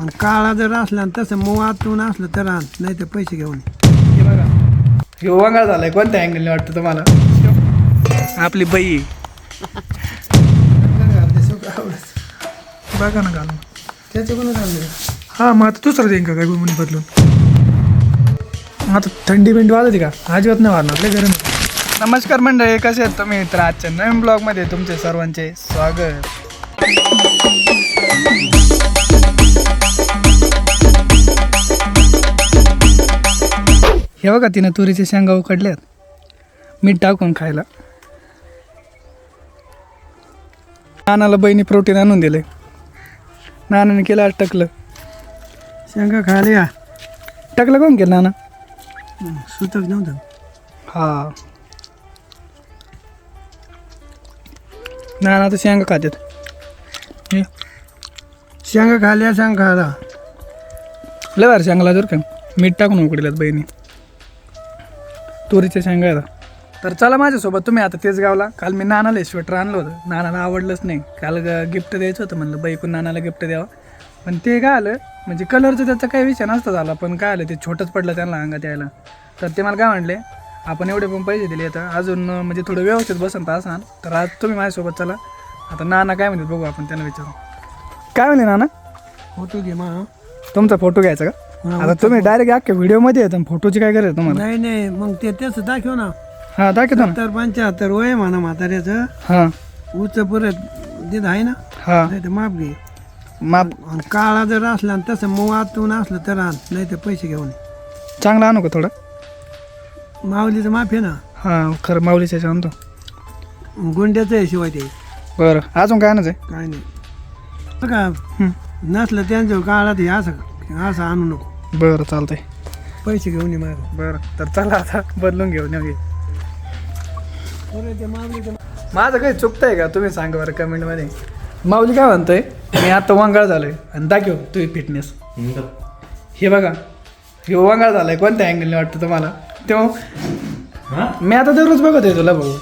आणि काळा जर असला आणि तसं मऊ आतून असलं तर आण नाही तर पैसे घेऊन ये. हे बघा. हे वंगाळ झालाय. कोणत्या अँगलने वाटतं तुम्हाला? आपली बाई. बघा ना घालून. त्याच्याकडून हा मग आता दुसरं देईन का काय गुमुनी बदलून? आता थंडी बिंडी वाजते का? अजिबात नाही वाढणार लय गरम आहे. नमस्कार मंडळी कसे आहेत तुम्ही? तर आजच्या नवीन ब्लॉगमध्ये तुमचे सर्वांचे स्वागत. हे बघा तिनं तुरीचे शेंगा उकडल्यात. मीठ टाकून खायला. नानाला बहिणी प्रोटीन आणून दिले नानाने केलं आज टकलं. शेंगा खायला या. टकलं कोण केलं नाना? सुतक नव्हतं. हा. नाना तर शेंगा खात्यात. हे, शेंगा खायला शेंगा खायला. लय भारी शेंगाला जर का. मीठ टाकून उकडल्यात बहिणी. तुरीच्या शेंगा आहेत. तर चला माझ्यासोबत तुम्ही आता तेच गावला. काल मी नानाला स्वेटर आणलं होतं. नानाला आवडलंच नाही. काल गिफ्ट द्यायचं होतं म्हणलं बाईकून नानाला गिफ्ट द्यावं. पण ते काय आलं म्हणजे कलरचं त्याचा काही विषय नसता झाला पण काय आलं ते छोटंच पडलं त्यांना अंगात यायला. तर ते मला काय म्हणले आपण एवढे पण पैसे दिले आता अजून म्हणजे थोडं व्यवस्थित बसंत असाल तर आज तुम्ही माझ्यासोबत चला. आता नाना काय म्हणतात बघू आपण त्यांना विचारू. काय म्हणले नाना? फोटो घे मा. तुमचा फोटो घ्यायचा का? आता तुम्ही डायरेक्ट अख्ख्या व्हिडिओमध्ये येतात फोटोची काय गरज तुम्हाला? नाही नाही मग ते तेच दाखव ना. हा दाखवतो ना. सत्तर पंच्याहत्तर वय म्हणा म्हाताऱ्याचं. हां. उच परत तिथं आहे ना? हा. नाही तर माप घे. माप आणि काळा जर असला आणि तसं मऊ आतून असलं तर आण नाही तर पैसे घेऊन. चांगला आणू का थोडं? माऊलीचं माफ आहे ना? हां खरं माऊलीच्या ह्याच्या आणतो गुंड्याचं आहे शिवाय ते. बरं अजून काय आणायचं आहे काय नाही. बघा. नसलं त्यांच्या काळात हे असं असं आणू नको. बरं चालतंय. पैसे घेऊन ये माझं बरं तर चला आता बदलून घेऊन ते माऊलीचं माझं काही चुकतंय का? तुम्ही सांगा बरं कमेंटमध्ये. माऊली काय म्हणतोय? मी आता वांगाळ झालोय. आणि दाखव तुझी फिटनेस हे बघा हे वांगाळ झालाय. कोणत्या अँगलने वाटतं तुम्हाला? तेव्हा मी आता दररोज बघत आहे तुला भाऊ.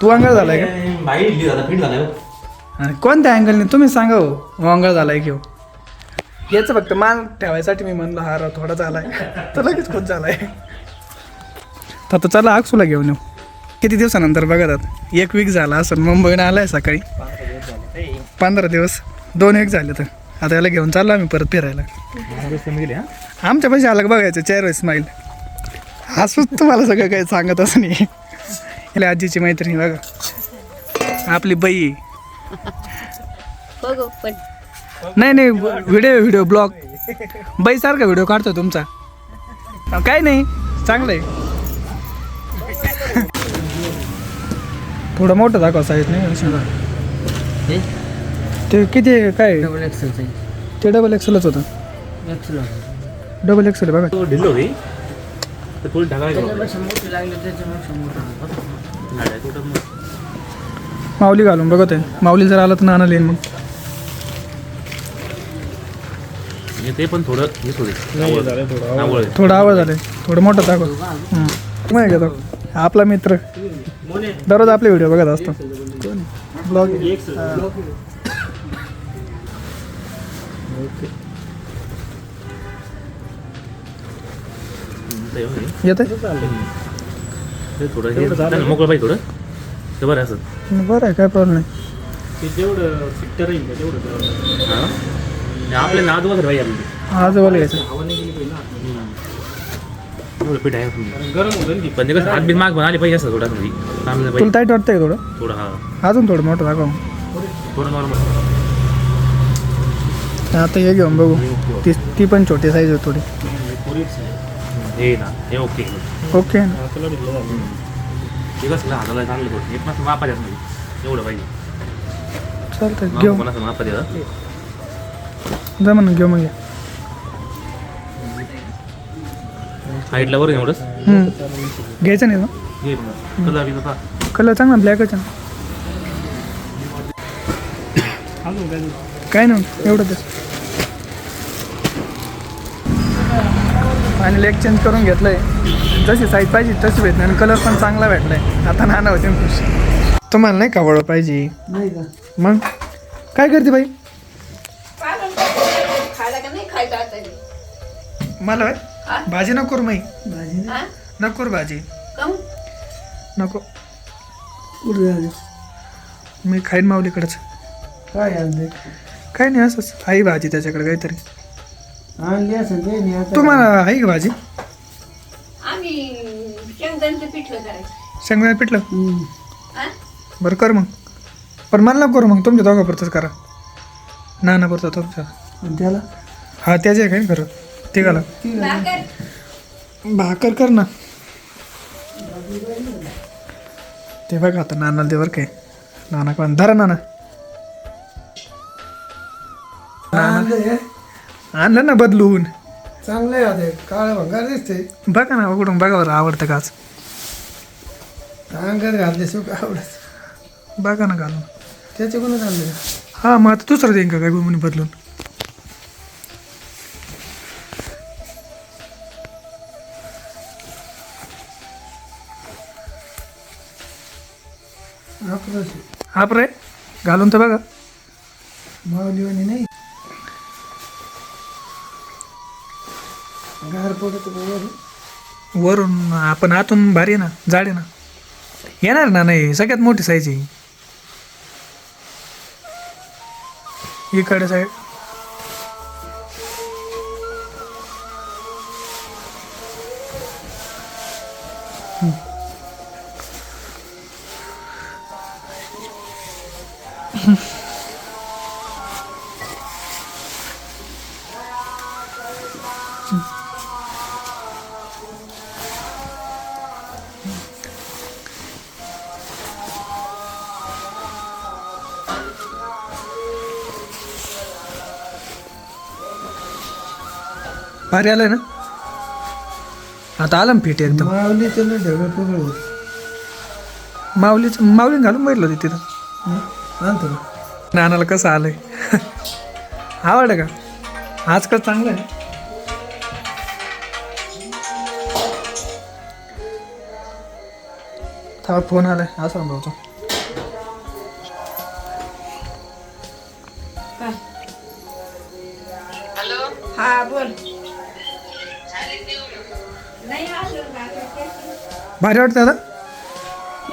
तू वांगाळ झालाय का? बाई इडली झाला झालं आणि कोणत्या अँगलने तुम्ही सांगा हो वांगाळ झालाय घेऊ याचं फक्त मान ठेवायसाठी मी म्हणलं हा राव थोडा झालाय. तर लगेच खूप झालाय. तर आता चला अक्षूला घेऊन येऊ. किती दिवसानंतर बघतात एक वीक झाला असं मुंबईनं आलाय सकाळी. पंधरा दिवस. दोन एक झाले तर. आता याला घेऊन चाललो आम्ही परत फिरायला. आमच्या पैसे अलग बघायचं? चेहरा स्माईल हसूच तुम्हाला सगळं काही सांगत असं नाही. याला आजीची मैत्रिणी बघा. आपली बाई. बघू पण नाही नाही व्हिडिओ व्हिडिओ ब्लॉग. बाई सारखा व्हिडिओ काढतो तुमचा. काही नाही चांगलं आहे थोडं मोठं दाखवा साईज नाही ते किती? काय? डबल एक्सेलचं ते डबल एक्सेलच होतं. एक्सेल डबल एक्सेल बघा. माऊली घालून बघत आहे. माऊली जर आलं तर नाना येईन मग. ते पण थोडं थोडी आवाज आलाय थोडं मोठं दाखव. हं. नाही घेतो आपला मित्र. दररोज आपले व्हिडिओ बघत असतो. ब्लॉग येत ते थोडं हे त्यांना मोकळं पाहिजे थोडं. ते बरं आहे काय प्रॉब्लेम नाही. पाहिजे आपली. आज बोल घ्यायचं एवढं पीठ आहे पण ते कसं हात बीत माग पण आली पाहिजे असं थोडं तुला पाहिजे. टाईट वाटतंय का थोडं? थोडं हा. अजून थोडं मोठं दाखव. थोडं नॉर्मल आता हे घेऊन बघू. ती ती पण छोटी साईज आहे थोडी. हे ना हे ओके. ओके ते कसं हाताला चांगलं थोडं. एक मात्र मापा द्या नाही. एवढं पाहिजे. चालतं घेऊ द्या जा म्हणून घेऊ मग ये. हाईटला बरं एवढंच? हं. घ्यायचं नाही ना? हे कलर बिलर पहा. कलर चांगला ब्लॅकच आहे. काय नाही एवढंच आहे. आणि लेग चेंज करून घेतलंय. जशी साईज पाहिजे तशी भेटली आणि कलर पण चांगला भेटलाय. आता नाना होते खुश. तुम्हाला नाही का वळ पाहिजे? नाही का? मग? काय करते बाई? नाही खायचं. मला होय? हा? भाजी नको करू माई भाजी नाही. हा? नको करू भाजी? नको कुठं झाली? मी खाईन माऊलीकडंच काय आणते काही नाही असंच आई भाजी त्याच्याकडे काहीतरी आणली ते नाही आता तुम्हाला आहे का भाजी आम्ही शेंगदाण्याचं पिठलं करायचं शेंगदाणा पिठलं हम्म. हा? बरं कर मग पण मला नको करू मग तुमच्या दोघापुरतंच करा ना ना पुरतं तुमच्या आणि त्याला हा त्याचे आहे काय खरं? ते घाला. भाकर कर ना. ते बघा आता नाना ते बरं काय नाना पण धरा नाना. आणलं ना बदलून. चांगलं आहे आता काळं भंगार दिसते बघा ना उघडून बघा बरं आवडतं काच अंगात घातले सुख आवडत. बघा ना घालून. त्याचे कोणच आणले हा मग आता दुसरं देईन का काय म्हणे बदलून? आपलं हा रे घालून तर बघा. माऊलीवाणी नाही. गार पडत वर वरून. आपण आतून भारी आहे ना जाड आहे ना. येणार ना नाही सगळ्यात मोठी साईज आहे इकडे साईड भारी आलंय ना? आता आलं ना फिट एकदम. माऊली ढगळ पगळ होत. माऊलीच माऊलीने घालून बघितलं होती तिथं. आणतो? नानाला कसं आलंय? आवडलं का? आजकाल चांगलं आहे. थांबा फोन आलाय. असं भाऊचा. हा बोल. भारी वाटतं आता?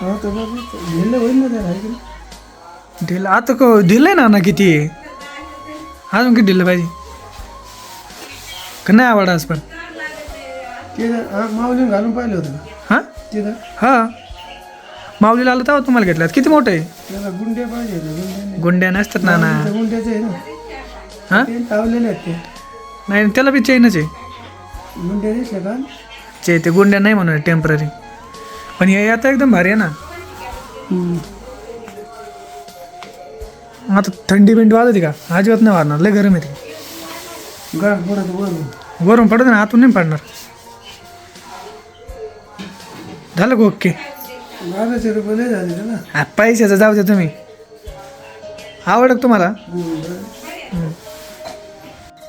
हा तर बघ. गेलं होईल ना त्याला आहे? ढिल आता क ढिलंय ना ना किती? अजून किती ढिलं पाहिजे? का नाही आवड आज पण? हा माऊलीने घालून पाहिलं होतं का? हां? तिथं हां. माऊलीला आलं तेव्हा तुम्हाला घेतलं. किती मोठं आहे? त्याला गुंडे पाहिजे होते गुंडे गुंड्या नसतात ना ना. गुंड्याचे आहे ना. हां? ते लावलेले आहेत ते. नाही त्याला बी चेनच आहे. गुंडे दिसले का चे ते गुंड्या नाही म्हणून टेंपररी पण हे आता एकदम भारी आहे ना. आता थंडी बिंडी वाजते का? अजिबात नाही वाजणार लय गरम येते गाठ पडत वरून. वरून पडत ना आतून नाही पडणार. झालं का ओके? बाराशे रुपये लय झाले त्याला हा, पैशाचं जाऊ द्या तुम्ही. आवडत तुम्हाला?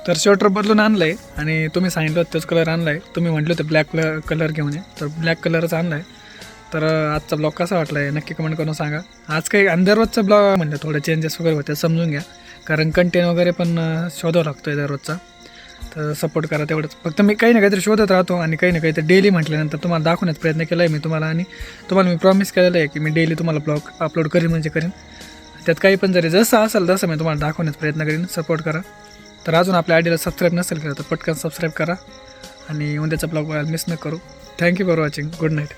तर स्वेटर बदलून आणलं आहे आणि तुम्ही सांगितलं होतं तोच कलर आणला आहे तुम्ही म्हटलं होतं ब्लॅक कलर कलर घेऊन ये. तर ब्लॅक कलरच आणला आहे तर आजचा ब्लॉग कसा वाटला आहे नक्की कमेंट करून सांगा. आज काही दररोजचा ब्लॉग म्हणलं थोडं चेंजेस वगैरे होते समजून घ्या. कारण कंटेंट वगैरे पण शोधावं लागतो आहे दररोजचा. तर सपोर्ट करा तेवढंच. फक्त मी काही ना काहीतरी शोधत राहतो आणि काही ना काहीतरी डेली म्हटल्यानंतर तुम्हाला दाखवण्याचा प्रयत्न केला आहे मी तुम्हाला आणि तुम्हाला मी प्रॉमिस केलेलं आहे की मी डेली तुम्हाला ब्लॉग अपलोड करीन म्हणजे करीन. त्यात काही पण जरी जसं असेल तसं मी तुम्हाला दाखवण्याचा प्रयत्न करीन. सपोर्ट करा. तर अजून आपल्या आयडीला सबस्क्राईब नसेल केलं तर पटकन सबस्क्राईब करा. आणि उद्याचा ब्लॉग मिस न करू. Thank you for watching good night